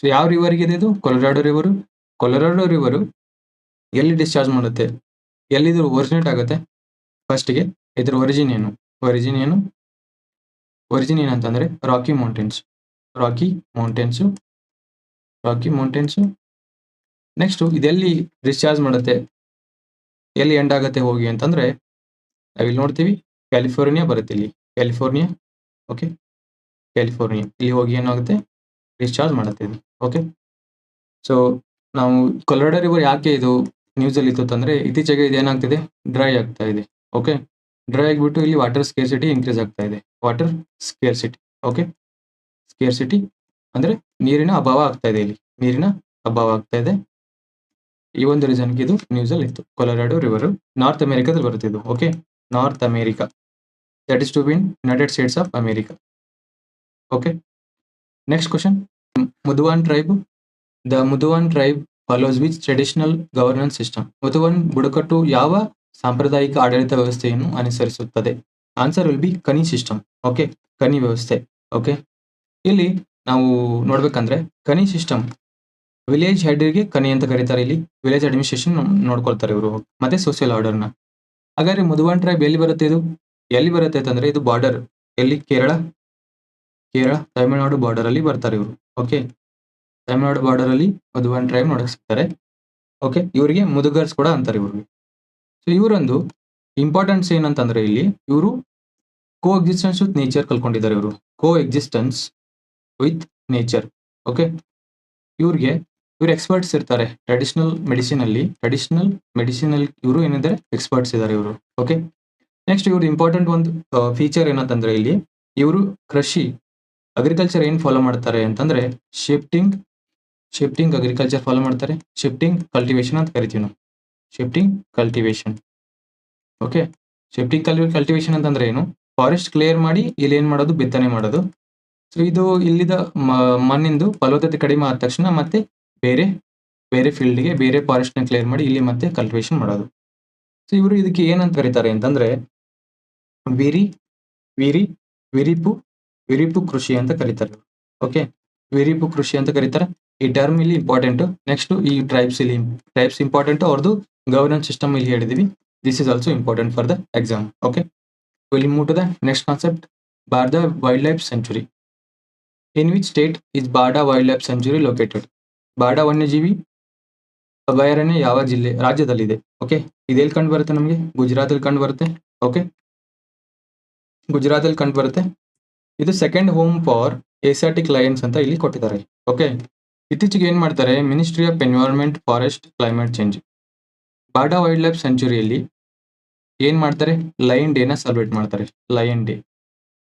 S1: ಸೊ ಯಾವ ರಿವರ್ಗೆ ಇದೆ ಇದು? ಕೊಲರಾಡೋ ರಿವರು ಕೊಲರಾಡೋ ರಿವರು ಎಲ್ಲಿ ಡಿಸ್ಚಾರ್ಜ್ ಮಾಡುತ್ತೆ? ಎಲ್ಲಿದ್ರು ಒರಿಜಿನೇಟ್ ಆಗುತ್ತೆ? ಫಸ್ಟ್ಗೆ ಇದ್ರ ಒರಿಜಿನ್ ಏನು? ಒರಿಜಿನ್ ಏನು? ಒರಿಜಿನ್ ಏನಂತಂದ್ರೆ Rocky mountains Rocky mountains Rocky mountains next ಇದೆಲ್ಲಿ discharge ಮಾಡುತ್ತೆ? ಎಲ್ಲಿ ಎಂಡ್ ಆಗುತ್ತೆ ಹೋಗಿ ಅಂತಂದ್ರೆ ನಾವಿಲ್ಲಿ ನೋಡ್ತೀವಿ. ಕ್ಯಾಲಿಫೋರ್ನಿಯಾ ಬರುತ್ತೆ ಇಲ್ಲಿ. ಕ್ಯಾಲಿಫೋರ್ನಿಯಾ ಓಕೆ ಕ್ಯಾಲಿಫೋರ್ನಿಯಾ ಇಲ್ಲಿ ಹೋಗಿ ಏನಾಗುತ್ತೆ? ಡಿಸ್ಚಾರ್ಜ್ ಮಾಡುತ್ತೆ ಇದು ಓಕೆ ಸೊ ನಾವು ಕೊಲರಾಡೋ ರಿವರ್ ಯಾಕೆ ಇದು ನ್ಯೂಸಲ್ಲಿ ಇತ್ತು ಅಂದರೆ ಇತ್ತೀಚೆಗೆ ಇದು ಏನಾಗ್ತಿದೆ? ಡ್ರೈ ಆಗ್ತಾ ಇದೆ ಓಕೆ ಡ್ರೈ ಆಗಿಬಿಟ್ಟು ಇಲ್ಲಿ ವಾಟರ್ ಸ್ಕೇರ್ಸಿಟಿ ಇನ್ಕ್ರೀಸ್ ಆಗ್ತಾ ಇದೆ. ವಾಟರ್ ಸ್ಕೇರ್ಸಿಟಿ ಓಕೆ ಸ್ಕೇರ್ಸಿಟಿ ಅಂದ್ರೆ ನೀರಿನ ಅಭಾವ ಆಗ್ತಾ ಇದೆ ಇಲ್ಲಿ. ನೀರಿನ ಅಭಾವ ಆಗ್ತಾ ಇದೆ. ಈ ಒಂದು ರೀಸನ್ಗೆ ಇದು ನ್ಯೂಸಲ್ಲಿ ಇತ್ತು. ಕೊಲರಾಡೋ ರಿವರು ನಾರ್ತ್ ಅಮೆರಿಕಾದಲ್ಲಿ ಬರುತ್ತೆ ಇದು okay North America that to to in United States of America. Okay next question Muduvan tribe the Muduvan tribe follows which traditional governance system Muduvan ಬುಡಕಟ್ಟು ಯಾವ ಸಾಂಪ್ರದಾಯಿಕ ಆಡಳಿತ ವ್ಯವಸ್ಥೆಯನ್ನು ಅನುಸರಿಸುತ್ತದೆ? Answer will be Kani system okay Kani ವ್ಯವಸ್ಥೆ. ಓಕೆ ಇಲ್ಲಿ ನಾವು ನೋಡ್ಬೇಕಂದ್ರೆ ಕನಿ ಸಿಸ್ಟಮ್ ವಿಲೇಜ್ ಹೆಡ್ಗೆ ಕನಿ ಅಂತ ಕರೀತಾರೆ ಇಲ್ಲಿ. ವಿಲೇಜ್ ಅಡ್ಮಿನಿಸ್ಟ್ರೇಷನ್ ನೋಡ್ಕೊಳ್ತಾರೆ ಇವರು. ಮತ್ತೆ ಸೋಷಿಯಲ್ ಆರ್ಡರ್ನ ಹಾಗಾದ್ರೆ ಮುದುವಾನ್ ಟ್ರೈಬ್ ಎಲ್ಲಿ ಬರುತ್ತೆ ಇದು? ಎಲ್ಲಿ ಬರುತ್ತೆ ಅಂತಂದ್ರೆ ಇದು ಬಾರ್ಡರ್ ಎಲ್ಲಿ? ಕೇರಳ? ಕೇರಳ, ತಮಿಳುನಾಡು ಬಾರ್ಡರ್ ಅಲ್ಲಿ ಬರ್ತಾರೆ ಇವರು. ಓಕೆ ತಮಿಳುನಾಡು ಬಾರ್ಡರ್ ಅಲ್ಲಿ ಮಧುವನ್ ಟ್ರೈಬ್ ನೋಡಕ್ ಸಿಗ್ತಾರೆ ಓಕೆ ಇವರಿಗೆ ಮುದುಗರ್ಸ್ ಕೂಡ ಅಂತಾರೆ ಇವ್ರಿಗೆ. ಸೊ ಇವರೊಂದು ಇಂಪಾರ್ಟೆನ್ಸ್ ಏನಂತಂದ್ರೆ ಇಲ್ಲಿ ಇವರು ಕೋ ಎಕ್ಸಿಸ್ಟೆನ್ಸ್ ವಿತ್ ನೇಚರ್ ಕಲ್ಕೊಂಡಿದ್ದಾರೆ ಇವರು. Coexistence with nature okay ಇವ್ರಿಗೆ ಇವ್ರು ಎಕ್ಸ್ಪರ್ಟ್ಸ್ ಇರ್ತಾರೆ. ಟ್ರೆಡಿಷನಲ್ ಮೆಡಿಸಿನ್ ಅಲ್ಲಿ ಟ್ರೆಡಿಷನಲ್ ಮೆಡಿಸಿನ್ ಅಲ್ಲಿ ಇವರು ಏನಿದ್ದಾರೆ? ಎಕ್ಸ್ಪರ್ಟ್ಸ್ ಇದ್ದಾರೆ ಇವರು. ಓಕೆ ನೆಕ್ಸ್ಟ್ ಇವ್ರು ಇಂಪಾರ್ಟೆಂಟ್ ಒಂದು ಫೀಚರ್ ಏನಂತಂದ್ರೆ ಇಲ್ಲಿ, ಇವರು ಕೃಷಿ ಅಗ್ರಿಕಲ್ಚರ್ ಏನ್ ಫಾಲೋ ಮಾಡ್ತಾರೆ ಅಂತಂದ್ರೆ ಶಿಫ್ಟಿಂಗ್ ಶಿಫ್ಟಿಂಗ್ ಅಗ್ರಿಕಲ್ಚರ್ ಫಾಲೋ ಮಾಡ್ತಾರೆ ಶಿಫ್ಟಿಂಗ್ ಕಲ್ಟಿವೇಶನ್ ಅಂತ ಕರಿತೀವಿ ನಾವು. ಶಿಫ್ಟಿಂಗ್ ಕಲ್ಟಿವೇಶನ್ ಓಕೆ ಶಿಫ್ಟಿಂಗ್ ಕಲ್ ಕಲ್ಟಿವೇಶನ್ ಅಂತಂದ್ರೆ ಏನು? ಫಾರೆಸ್ಟ್ ಕ್ಲಿಯರ್ ಮಾಡಿ, ಇಲ್ಲಿ ಏನ್ ಮಾಡೋದು? ಬಿತ್ತನೆ ಮಾಡೋದು. ಸೊ ಇದು ಇಲ್ಲಿದ ಮಣ್ಣಿಂದು ಫಲವತ್ತತೆ ಕಡಿಮೆ ಆದ ತಕ್ಷಣ ಮತ್ತೆ ಬೇರೆ ಬೇರೆ ಫೀಲ್ಡ್ಗೆ ಬೇರೆ ಫಾರೆಸ್ಟ್ನ ಕ್ಲಿಯರ್ ಮಾಡಿ, ಇಲ್ಲಿ ಮತ್ತೆ ಕಲ್ಟಿವೇಶನ್ ಮಾಡೋದು. ಸೊ ಇವರು ಇದಕ್ಕೆ ಏನಂತ ಕರೀತಾರೆ ಅಂತಂದ್ರೆ, ವಿರಿ ವಿರಿ, ವಿರಿಪು ವಿರಿಪು ಕೃಷಿ ಅಂತ ಕರೀತಾರೆ. ಓಕೆ ವಿರಿಪು ಕೃಷಿ ಅಂತ ಕರೀತಾರೆ. ಈ ಟರ್ಮ್ ಇಲ್ಲಿ ಇಂಪಾರ್ಟೆಂಟ್ ನೆಕ್ಸ್ಟ್ ಈ ಟ್ರೈಬ್ಸ್ ಇಲ್ಲಿ ಟ್ರೈಬ್ಸ್ ಇಂಪಾರ್ಟೆಂಟ್ ಅವ್ರದ್ದು ಗವರ್ನೆನ್ಸ್ ಸಿಸ್ಟಮ್ ಇಲ್ಲಿ ಹೇಳಿದೀವಿ. This is also important for the exam okay will move to next concept Barda wildlife sanctuary in which state is Barda wildlife sanctuary located Barda ವನ್ಯಜೀವಿ ಅಭಯಾರಣ್ಯ ಯಾವ ಜಿಲ್ಲೆ ರಾಜ್ಯದಲ್ಲಿದೆ? ಓಕೆ ಇದೆಲ್ಲಿ ಕಂಡು ಬರುತ್ತೆ ನಮಗೆ? ಗುಜರಾತ್ ಅಲ್ಲಿ ಕಂಡು ಬರುತ್ತೆ. ಓಕೆ ಗುಜರಾತ್ ಅಲ್ಲಿ ಕಂಡು ಬರುತ್ತೆ. ಇದು second home for Asiatic lions ಅಂತ ಇಲ್ಲಿ ಕೊಟ್ಟಿದ್ದಾರೆ. ಓಕೆ ಇತ್ತೀಚೆಗೆ ಏನ್ ಮಾಡ್ತಾರೆ? Ministry of environment forest climate change Barda wildlife ಸೆಂಚುರಿಯಲ್ಲಿ ಏನ್ ಮಾಡ್ತಾರೆ? ಲಯನ್ ಡೇನ ಸೆಲೆಬ್ರೇಟ್ ಮಾಡ್ತಾರೆ. Lion day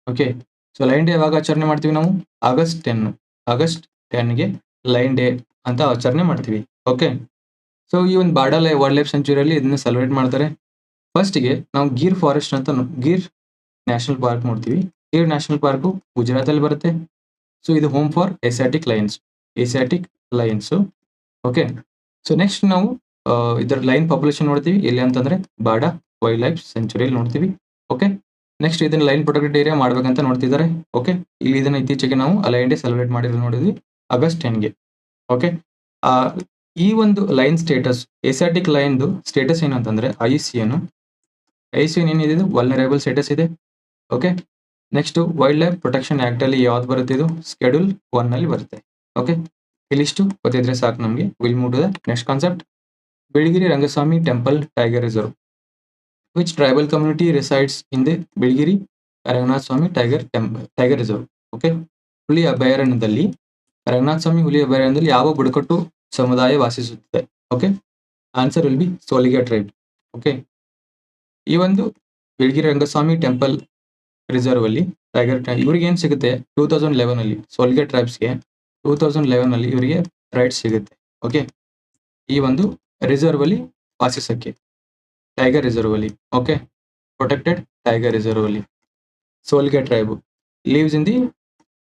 S1: okay so lion day ಯಾವಾಗ ಆಚರಣೆ ಮಾಡ್ತೀವಿ ನಾವು? ಆಗಸ್ಟ್ ಟೆನ್ ಆಗಸ್ಟ್ ಟೆನ್ಗೆ ಲಯನ್ ಡೇ ಅಂತ ಆಚರಣೆ ಮಾಡ್ತೀವಿ. ಓಕೆ ಸೊ ಈ ಒಂದು ಬಾರ್ಡರ್ ವೈಲ್ಡ್ ಲೈಫ್ ಸೆಂಚುರಿಯಲ್ಲಿ ಇದನ್ನ ಸೆಲೆಬ್ರೇಟ್ ಮಾಡ್ತಾರೆ. ಫಸ್ಟ್ಗೆ ನಾವು ಗೀರ್ ಫಾರೆಸ್ಟ್ ಅಂತ ಗೀರ್ ನ್ಯಾಷನಲ್ ಪಾರ್ಕ್ ನೋಡ್ತೀವಿ. ಗೀರ್ ನ್ಯಾಷನಲ್ ಪಾರ್ಕು ಗುಜರಾತಲ್ಲಿ ಬರುತ್ತೆ. ಸೊ ಇದು home for Asiatic lions Asiatic lions okay so next ನಾವು ಇದರ ಲೈನ್ ಪಾಪ್ಯುಲೇಷನ್ ನೋಡ್ತೀವಿ. ಎಲ್ಲಿ ಅಂತಂದ್ರೆ ಬಾಡಾ ವೈಲ್ಡ್ ಲೈಫ್ ಸೆಂಚುರಿಯಲ್ಲಿ ನೋಡ್ತೀವಿ. ಓಕೆ ನೆಕ್ಸ್ಟ್ ಇದನ್ನ ಲೈನ್ ಪ್ರೊಟೆಕ್ಟೆಡ್ ಏರಿಯಾ ಮಾಡ್ಬೇಕಂತ ನೋಡ್ತಿದ್ದಾರೆ. ಓಕೆ ಇಲ್ಲಿ ಇದನ್ನ ಇತ್ತೀಚೆಗೆ ನಾವು ಅಲೈನ್ ಡೇ ಸೆಲೆಬ್ರೇಟ್ ಮಾಡಿರೋದು ನೋಡಿದ್ವಿ. ಆಗಸ್ಟ್ ಟೆನ್ಗೆ ಓಕೆ ಈ ಒಂದು ಲೈನ್ ಸ್ಟೇಟಸ್ ಏಸಿಯಾಟಿಕ್ ಲೈನ್ದು ಸ್ಟೇಟಸ್ ಏನಂತಂದ್ರೆ ಐ ಸಿ ಏನು. ಐ ಸಿ ಏನಿದೆ ವಲ್ನರೇಬಲ್ ಸ್ಟೇಟಸ್ ಇದೆ. Okay next wildlife protection act ಅಲ್ಲಿ ಯಾವ್ದು ಬರುತ್ತೆ ಇದು? ಸ್ಕೆಡ್ಯೂಲ್ ಒನ್ ಅಲ್ಲಿ ಬರುತ್ತೆ. ಓಕೆ ಇಲ್ಲಿಷ್ಟು ಗೊತ್ತಿದ್ರೆ ಸಾಕು ನಮಗೆ. Will move next concept Biligiri Rangaswamy temple tiger reserve which tribal community resides in the Biligiri Ranganatha Swamy tiger temple tiger reserve okay ಹುಲಿ ಅಭಯಾರಣ್ಯದಲ್ಲಿ, ರಂಗನಾಥ ಸ್ವಾಮಿ ಹುಲಿ ಅಭಯಾರಣ್ಯದಲ್ಲಿ ಯಾವ ಬುಡಕಟ್ಟು ಸಮುದಾಯ ವಾಸಿಸುತ್ತದೆ. Okay answer will be Soliga tribe okay ಈ ಒಂದು ಬಿಳಿಗಿರಿ ರಂಗಸ್ವಾಮಿ ಟೆಂಪಲ್ ರಿಸರ್ವ್ ಅಲ್ಲಿ ಟೈಗರ್ ಇವ್ರಿಗೆ ಏನು ಸಿಗುತ್ತೆ? ಟೂ ತೌಸಂಡ್ ಲೆವೆನ್ ಅಲ್ಲಿ ಸೋಲ್ಗೆ ಟ್ರೈಬ್ಸ್ಗೆ ಟೂ ತೌಸಂಡ್ ಲೆವೆನ್ ಅಲ್ಲಿ ಇವರಿಗೆ ರೈಟ್ಸ್ ಸಿಗುತ್ತೆ. ಓಕೆ ಈ ಒಂದು ರಿಸರ್ವ್ ಅಲ್ಲಿ ವಾಸಿಸಕ್ಕೆ. ಟೈಗರ್ ರಿಸರ್ವ್ ಅಲ್ಲಿ. ಓಕೆ ಪ್ರೊಟೆಕ್ಟೆಡ್ ಟೈಗರ್ ರಿಸರ್ವ್ ಅಲ್ಲಿ. Soliga tribe lives in the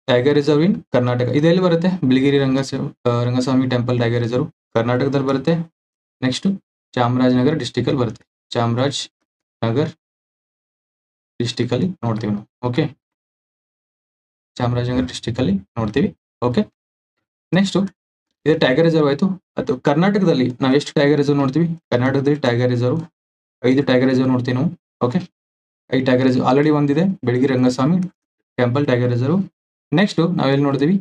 S1: tiger reserve in Karnataka ಇದೆಲ್ಲಿ ಬರುತ್ತೆ? Biligiri Ranga Rangaswamy temple tiger reserve ಕರ್ನಾಟಕದಲ್ಲಿ ಬರುತ್ತೆ. ನೆಕ್ಸ್ಟ್ ಚಾಮರಾಜನಗರ ಡಿಸ್ಟಿಕ್ ಅಲ್ಲಿ ಬರುತ್ತೆ. ಚಾಮರಾಜ್ ನಗರ್ ಡಿಸ್ಟಿಕ್ ಅಲ್ಲಿ ನೋಡ್ತೀವಿ ನಾವು. ಓಕೆ ಚಾಮರಾಜನಗರ ಡಿಸ್ಟಿಕ್ ಅಲ್ಲಿ ನೋಡ್ತೀವಿ. ಓಕೆ ನೆಕ್ಸ್ಟ್ ಇದು ಟೈಗರ್ ರಿಸರ್ವ್ ಆಯ್ತು. ಅದು ಕರ್ನಾಟಕದಲ್ಲಿ ನಾವು ಎಷ್ಟು ಟೈಗರ್ ರಿಸರ್ವ್ ನೋಡ್ತೀವಿ? ಕರ್ನಾಟಕದಲ್ಲಿ ಟೈಗರ್ ರಿಸರ್ವ್ ಐದು ಟೈಗರ್ ರಿಸರ್ವ್ ನೋಡ್ತೀವಿ ನಾವು. ಓಕೆ ಐದು ಟೈಗರ್ ರಿಸರ್ವ್ ಆಲ್ರೆಡಿ ಒಂದಿದೆ. Biligiri Rangaswamy temple tiger reserve next ನಾವೆಲ್ಲಿ ನೋಡ್ತೀವಿ?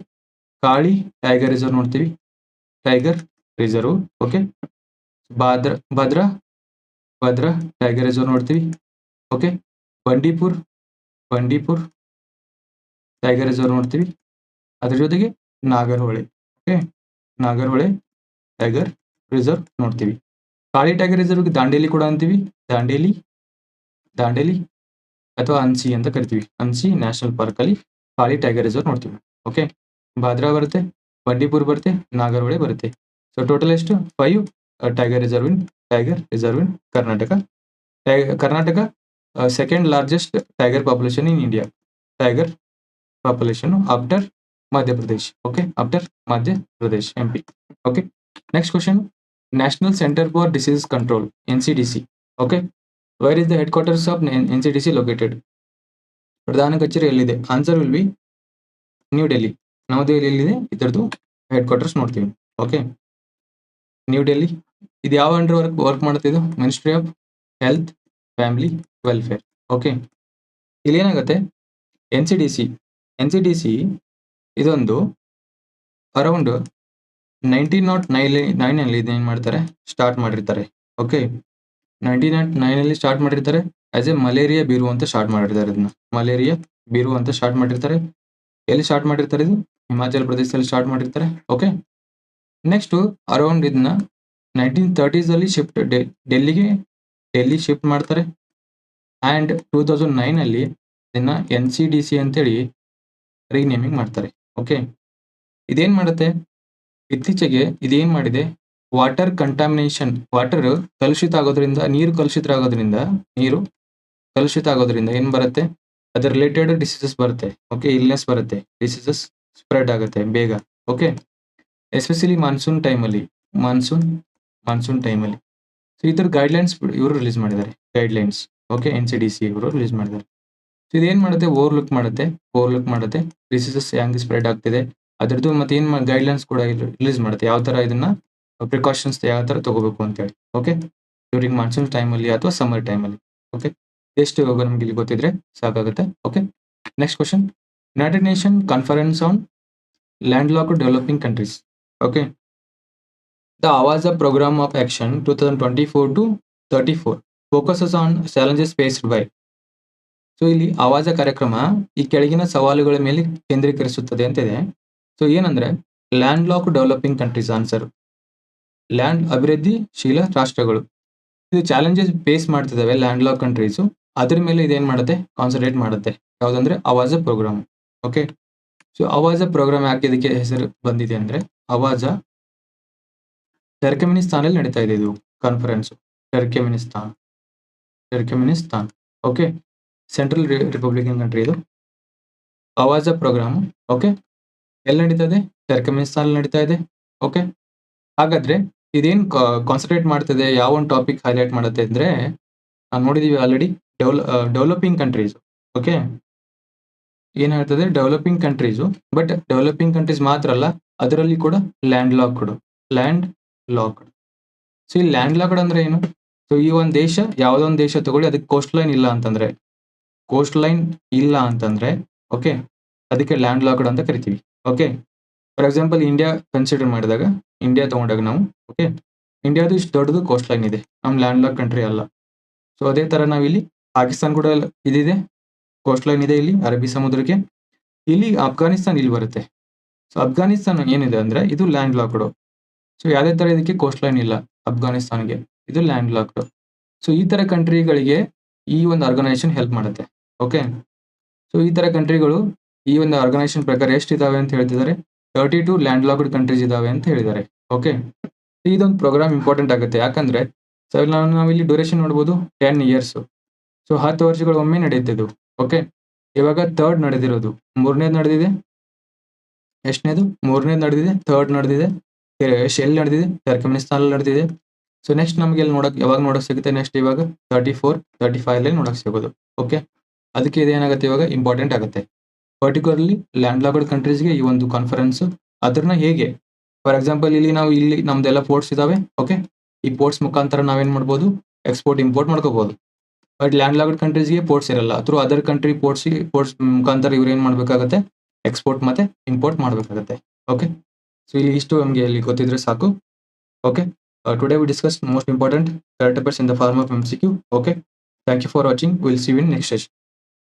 S1: ಕಾಳಿ ಟೈಗರ್ ರಿಸರ್ವ್ ನೋಡ್ತೀವಿ. Tiger reserve okay Bhadra, Bhadra Bhadra tiger reserve ನೋಡ್ತೀವಿ okay Bandipur Bandipur tiger reserve ನೋಡ್ತೀವಿ. ಅದ್ರ ಜೊತೆಗೆ Nagarahole okay Nagarahole tiger reserve ನೋಡ್ತೀವಿ. ಕಾಳಿ ಟೈಗರ್ ರಿಸರ್ವ್ಗೆ ದಾಂಡೇಲಿ ಕೂಡ ಅಂತೀವಿ. ದಾಂಡೇಲಿ ದಾಂಡೇಲಿ ಅಥವಾ ಅನ್ಸಿ ಅಂತ ಕರಿತೀವಿ. ಅನ್ಸಿ ನ್ಯಾಷನಲ್ ಪಾರ್ಕ್ ಅಲ್ಲಿ ಕಾಳಿ ಟೈಗರ್ ರಿಸರ್ವ್ ನೋಡ್ತೀವಿ. ಓಕೆ ಭಾದ್ರಾ ಬರುತ್ತೆ, ಬಂಡೀಪುರ್ ಬರುತ್ತೆ, ನಾಗರಹೊಳೆ ಬರುತ್ತೆ. ಸೊ ಟೋಟಲ್ ಎಷ್ಟು? Five tiger reserve in tiger reserve in Karnataka tie- Karnataka second largest tiger population in India tiger population after Madhya Pradesh okay after Madhya Pradesh M P okay next question national centre for disease control N C D C okay where is the head quarters of N C D C located ಪ್ರಧಾನ ಕಚೇರಿ ಎಲ್ಲಿದೆ? Answer will be New Delhi ನವದೆಹಲಿಯಲ್ಲಿದೆ ಇದರದ್ದು ಹೆಡ್ ಕ್ವಾರ್ಟರ್ಸ್ ನೋಡ್ತೀವಿ. ಓಕೆ ನ್ಯೂ ಡೆಲ್ಲಿ ಇದು ಯಾವ ಅಂಡರ್ ವರ್ಕ್ ವರ್ಕ್ ಮಾಡುತ್ತೆ ಇದು? Ministry of health family welfare okay ಇಲ್ಲಿ ಏನಾಗುತ್ತೆ? N C D C N C D C ಇದೊಂದು ಅರೌಂಡ್ ನೈನ್ಟೀನ್ ನಾಟ್ ನೈನ್ ನೈನಲ್ಲಿ ಇದೇನು ಮಾಡ್ತಾರೆ? ಸ್ಟಾರ್ಟ್ ಮಾಡಿರ್ತಾರೆ. ಓಕೆ ನೈನ್ಟೀನ್ ನಾಟ್ ನೈನಲ್ಲಿ ಸ್ಟಾರ್ಟ್ ಮಾಡಿರ್ತಾರೆ. ಆಸ್ ಎ ಮಲೇರಿಯಾ ಬೀರು ಅಂತ ಸ್ಟಾರ್ಟ್ ಮಾಡಿರ್ತಾರೆ ಇದನ್ನ. ಮಲೇರಿಯಾ ಬೀರು ಅಂತ ಸ್ಟಾರ್ಟ್ ಮಾಡಿರ್ತಾರೆ. ಎಲ್ಲಿ ಸ್ಟಾರ್ಟ್ ಮಾಡಿರ್ತಾರೆ ಇದು? ಹಿಮಾಚಲ ಪ್ರದೇಶದಲ್ಲಿ ಸ್ಟಾರ್ಟ್ ಮಾಡಿರ್ತಾರೆ. ಓಕೆ ನೆಕ್ಸ್ಟ್ ಅರೌಂಡ್ ಇದನ್ನ ನೈನ್ಟೀನ್ ತರ್ಟೀಸ್ ಅಲ್ಲಿ ಶಿಫ್ಟ್ ಡೆಲ್ಲಿಗೆ, ಡೆಲ್ಲಿ ಶಿಫ್ಟ್ ಮಾಡ್ತಾರೆ. ಆ್ಯಂಡ್ ಟೂ ತೌಸಂಡ್ ನೈನ್ ಅಲ್ಲಿ ಇದನ್ನ ಎನ್ ಸಿ ಡಿ ಸಿ ಅಂತೇಳಿ ರೀನೇಮಿಂಗ್ ಮಾಡ್ತಾರೆ. ಓಕೆ ಇದೇನ್ ಮಾಡುತ್ತೆ? ಇತ್ತೀಚೆಗೆ ಇದೇನ್ ಮಾಡಿದೆ? ವಾಟರ್ ಕಂಟಾಮಿನೇಷನ್ ವಾಟರ್ ಕಲುಷಿತ ಆಗೋದ್ರಿಂದ, ನೀರು ಕಲುಷಿತ ಆಗೋದ್ರಿಂದ ನೀರು ಕಲುಷಿತ ಆಗೋದ್ರಿಂದ ಏನ್ ಬರುತ್ತೆ? ಅದ್ರ ರಿಲೇಟೆಡ್ ಡಿಸೀಸಸ್ ಬರುತ್ತೆ. ಓಕೆ ಇಲ್ನೆಸ್ ಬರುತ್ತೆ. ಡಿಸೀಸಸ್ ಸ್ಪ್ರೆಡ್ ಆಗುತ್ತೆ ಬೇಗ. ಓಕೆ ಎಸ್ಪೆಷಲಿ ಮಾನ್ಸೂನ್ ಟೈಮಲ್ಲಿ ಮಾನ್ಸೂನ್ ಮಾನ್ಸೂನ್ ಟೈಮಲ್ಲಿ ಸೊ ಈ ಥರ ಗೈಡ್ಲೈನ್ಸ್ ಇವರು ರಿಲೀಸ್ ಮಾಡಿದ್ದಾರೆ. Guidelines okay N C D C ಇವರು ರಿಲೀಸ್ ಮಾಡಿದ್ದಾರೆ. ಸೊ ಇದೇನು ಮಾಡುತ್ತೆ? ಓವರ್ಲುಕ್ ಮಾಡುತ್ತೆ. ಓವರ್ ಲುಕ್ ಮಾಡುತ್ತೆ. ಡಿಸೀಸಸ್ ಹೆಂಗ್ ಸ್ಪ್ರೆಡ್ ಆಗ್ತಿದೆ? ಅದ್ರದ್ದು ಮತ್ತೆ ಏನು ಗೈಡ್ಲೈನ್ಸ್ ಕೂಡ ರಿಲೀಸ್ ಮಾಡುತ್ತೆ. ಯಾವ ತರ ಇದನ್ನ ಪ್ರಿಕಾಷನ್ಸ್ ಯಾವ ತರ ತಗೋಬೇಕು ಅಂತ ಹೇಳಿ ಓಕೆ ಡ್ಯೂರಿಂಗ್ ಮಾನ್ಸೂನ್ ಟೈಮಲ್ಲಿ ಅಥವಾ ಸಮ್ಮರ್ ಟೈಮಲ್ಲಿ ಓಕೆ ಎಷ್ಟು ನಮ್ಗೆ ಇಲ್ಲಿ ಗೊತ್ತಿದ್ರೆ ಸಾಕಾಗುತ್ತೆ. Okay next question united nation conference on land lock developing countries okay the Awaza programme of action two thousand twenty four to thirty four focuses on challenges faced by so ಇಲ್ಲಿ ಆವಾಜ ಕಾರ್ಯಕ್ರಮ ಈ ಕೆಳಗಿನ ಸವಾಲುಗಳ ಮೇಲೆ ಕೇಂದ್ರೀಕರಿಸುತ್ತದೆ ಅಂತಿದೆ ಸೊ ಏನಂದ್ರೆ land lock developing countries answer land ಅಭಿವೃದ್ಧಿಶೀಲ ರಾಷ್ಟ್ರಗಳು. ಇದು ಚಾಲೆಂಜಸ್ ಫೇಸ್ ಮಾಡ್ತಿದ್ದಾವೆ ಲ್ಯಾಂಡ್ ಲಾಕ್ ಕಂಟ್ರೀಸ್ ಅದ್ರ ಮೇಲೆ ಇದೇನ್ ಮಾಡುತ್ತೆ? ಕಾನ್ಸಂಟ್ರೇಟ್ ಮಾಡುತ್ತೆ. ಯಾವ್ದಂದ್ರೆ Awaza programme okay so Awaza programme ಯಾಕೆ ಇದಕ್ಕೆ ಹೆಸರು ಬಂದಿದೆ ಅಂದ್ರೆ ಅವಾಜ ಟರ್ಕಮಿನಿಸ್ತಾನಲ್ಲಿ ನಡೀತಾ ಇದೆ ಇದು conference Turkmenistan Turkmenistan okay central republican country ಇದು. ಅವಾಜ ಪ್ರೋಗ್ರಾಮ್ ಓಕೆ ಎಲ್ಲಿ ನಡೀತಾ ಇದೆ? ಟರ್ಕಮಿನಿಸ್ತಾನ್ ನಡೀತಾ ಇದೆ. ಓಕೆ ಹಾಗಾದ್ರೆ ಇದೇನ್ ಕಾನ್ಸಂಟ್ರೇಟ್ ಮಾಡ್ತಿದೆ? ಯಾವ ಒಂದು ಟಾಪಿಕ್ ಹೈಲೈಟ್ ಮಾಡುತ್ತೆ ಅಂದ್ರೆ ನಾವು ನೋಡಿದೀವಿ ಆಲ್ರೆಡಿ ಡೆವಲ ಡೆವಲಪಿಂಗ್ ಕಂಟ್ರೀಸ್ ಓಕೆ ಏನ್ ಹೇಳ್ತದೆ? Developing countries but developing countries ಮಾತ್ರ ಅಲ್ಲ, ಅದರಲ್ಲಿ ಕೂಡ land locked land locked so ಈ ಲ್ಯಾಂಡ್ ಲಾಕ್ಡ್ ಅಂದ್ರೆ ಏನು? ಸೊ ಈ ಒಂದು ದೇಶ ಯಾವುದೋ ಒಂದು ದೇಶ ತಗೊಳ್ಳಿ, ಅದಕ್ಕೆ ಕೋಸ್ಟ್ ಲೈನ್ ಇಲ್ಲ ಅಂತಂದ್ರೆ. ಕೋಸ್ಟ್ ಲೈನ್ ಇಲ್ಲ ಅಂತಂದ್ರೆ ಓಕೆ ಅದಕ್ಕೆ ಲ್ಯಾಂಡ್ ಲಾಕ್ಡ್ ಅಂತ ಕರಿತೀವಿ. Okay for example India consider ಮಾಡಿದಾಗ ಇಂಡಿಯಾ ತಗೊಂಡಾಗ ನಾವು ಓಕೆ ಇಂಡಿಯಾದು ಇಷ್ಟು ದೊಡ್ಡದು ಕೋಸ್ಟ್ ಲೈನ್ ಇದೆ. ನಮ್ಮ ಲ್ಯಾಂಡ್ ಲಾಕ್ ಕಂಟ್ರಿ ಅಲ್ಲ. ಸೊ ಅದೇ ತರ ನಾವಿಲ್ಲಿ ಪಾಕಿಸ್ತಾನ್ ಕೂಡ ಇದಿದೆ. ಕೋಸ್ಟ್ ಲೈನ್ ಇದೆ ಇಲ್ಲಿ, ಅರಬ್ಬಿ ಸಮುದ್ರಕ್ಕೆ. ಇಲ್ಲಿ ಅಫ್ಘಾನಿಸ್ತಾನ್ ಇಲ್ಲಿ ಬರುತ್ತೆ. ಸೊ ಅಫ್ಘಾನಿಸ್ತಾನ್ ಏನಿದೆ ಅಂದ್ರೆ ಇದು ಲ್ಯಾಂಡ್ ಲಾಕ್ಡ್ ಸೊ ಯಾವ್ದೇ ತರ ಇದಕ್ಕೆ ಕೋಸ್ಟ್ ಲೈನ್ ಇಲ್ಲ ಅಫ್ಘಾನಿಸ್ತಾನ್ಗೆ ಇದು ಲ್ಯಾಂಡ್ ಲಾಕ್ಡ್ ಸೊ ಈ ತರ ಕಂಟ್ರಿಗಳಿಗೆ ಈ ಒಂದು ಆರ್ಗನೈಸೇಷನ್ ಹೆಲ್ಪ್ ಮಾಡುತ್ತೆ. ಓಕೆ ಸೊ ಈ ತರ ಕಂಟ್ರಿಗಳು ಈ ಒಂದು ಆರ್ಗನೈಸೇಷನ್ ಪ್ರಕಾರ ಎಷ್ಟು ಇದಾವೆ ಅಂತ ಹೇಳ್ತಿದ್ದಾರೆ thirty two land locked countries ಇದಾವೆ ಅಂತ ಹೇಳಿದ್ದಾರೆ. ಓಕೆ ಇದೊಂದು ಪ್ರೋಗ್ರಾಮ್ ಇಂಪಾರ್ಟೆಂಟ್ ಆಗುತ್ತೆ. ಯಾಕಂದ್ರೆ ಸೊ ನಾವು ನಾವಿಲ್ಲಿ ಡ್ಯೂರೇಷನ್ ನೋಡ್ಬೋದು ಟೆನ್ ಇಯರ್ಸ್ ಸೊ ಹತ್ತು ವರ್ಷಗಳು ಒಮ್ಮೆ ನಡೆಯುತ್ತಿದ್ದು. ಓಕೆ ಇವಾಗ ಥರ್ಡ್ ನಡೆದಿರೋದು. ಮೂರನೇದು ನಡೆದಿದೆ. ಎಷ್ಟನೇದು? ಮೂರನೇದು ನಡೆದಿದೆ. ಥರ್ಡ್ ನಡೆದಿದೆ. ಶೆಲ್ ನಡೆದಿದೆ. ಟರ್ಕಮಿನಿಸ್ತಾನ್ ನಡೆದಿದೆ. ಸೊ ನೆಕ್ಸ್ಟ್ ನಮಗೆ ಇಲ್ಲಿ ನೋಡಕ್, ಯಾವಾಗ ನೋಡಕ್ ಸಿಗುತ್ತೆ? ನೆಕ್ಸ್ಟ್ ಇವಾಗ ತರ್ಟಿ ಫೋರ್ ತರ್ಟಿ ಫೈವ್ ಅಲ್ಲಿ ನೋಡಕ್ ಸಿಗೋದು. ಓಕೆ ಅದಕ್ಕೆ ಇದೇನಾಗುತ್ತೆ ಇವಾಗ? ಇಂಪಾರ್ಟೆಂಟ್ ಆಗುತ್ತೆ. ಪರ್ಟಿಕ್ಯುಲರ್ಲಿ ಲ್ಯಾಂಡ್ ಲಾಕ್ಡ್ ಕಂಟ್ರೀಸ್ಗೆ ಈ ಒಂದು ಕಾನ್ಫರೆನ್ಸ್ ಅದನ್ನ ಹೇಗೆ? ಫಾರ್ ಎಕ್ಸಾಂಪಲ್ ಇಲ್ಲಿ ನಾವು ಇಲ್ಲಿ ನಮ್ದೆಲ್ಲ ಪೋರ್ಟ್ಸ್ ಇದಾವೆ. ಓಕೆ ಈ ಪೋರ್ಟ್ಸ್ ಮುಖಾಂತರ ನಾವೇನ್ ಮಾಡ್ಬೋದು? ಎಕ್ಸ್ಪೋರ್ಟ್ ಇಂಪೋರ್ಟ್ ಮಾಡ್ಕೋಬಹುದು ಬಟ್ ಲ್ಯಾಂಡ್ ಲಾಕ್ಡ್ ಕಂಟ್ರೀಸ್ಗೆ ಪೋರ್ಟ್ಸ್ ಇರಲ್ಲ. Through other country ports ports ಮುಖಾಂತರ ಇವ್ರು ಏನ್ ಮಾಡ್ಬೇಕಾಗತ್ತೆ? ಎಕ್ಸ್ಪೋರ್ಟ್ ಮತ್ತೆ ಇಂಪೋರ್ಟ್ ಮಾಡ್ಬೇಕಾಗತ್ತೆ. ಓಕೆ ಸೊ ಇಲ್ಲಿ ಇಷ್ಟು ನಮಗೆ ಇಲ್ಲಿ ಗೊತ್ತಿದ್ರೆ ಸಾಕು. Okay today we discuss most important correct purse in the form of M C Q okay thank you for watching will see in next session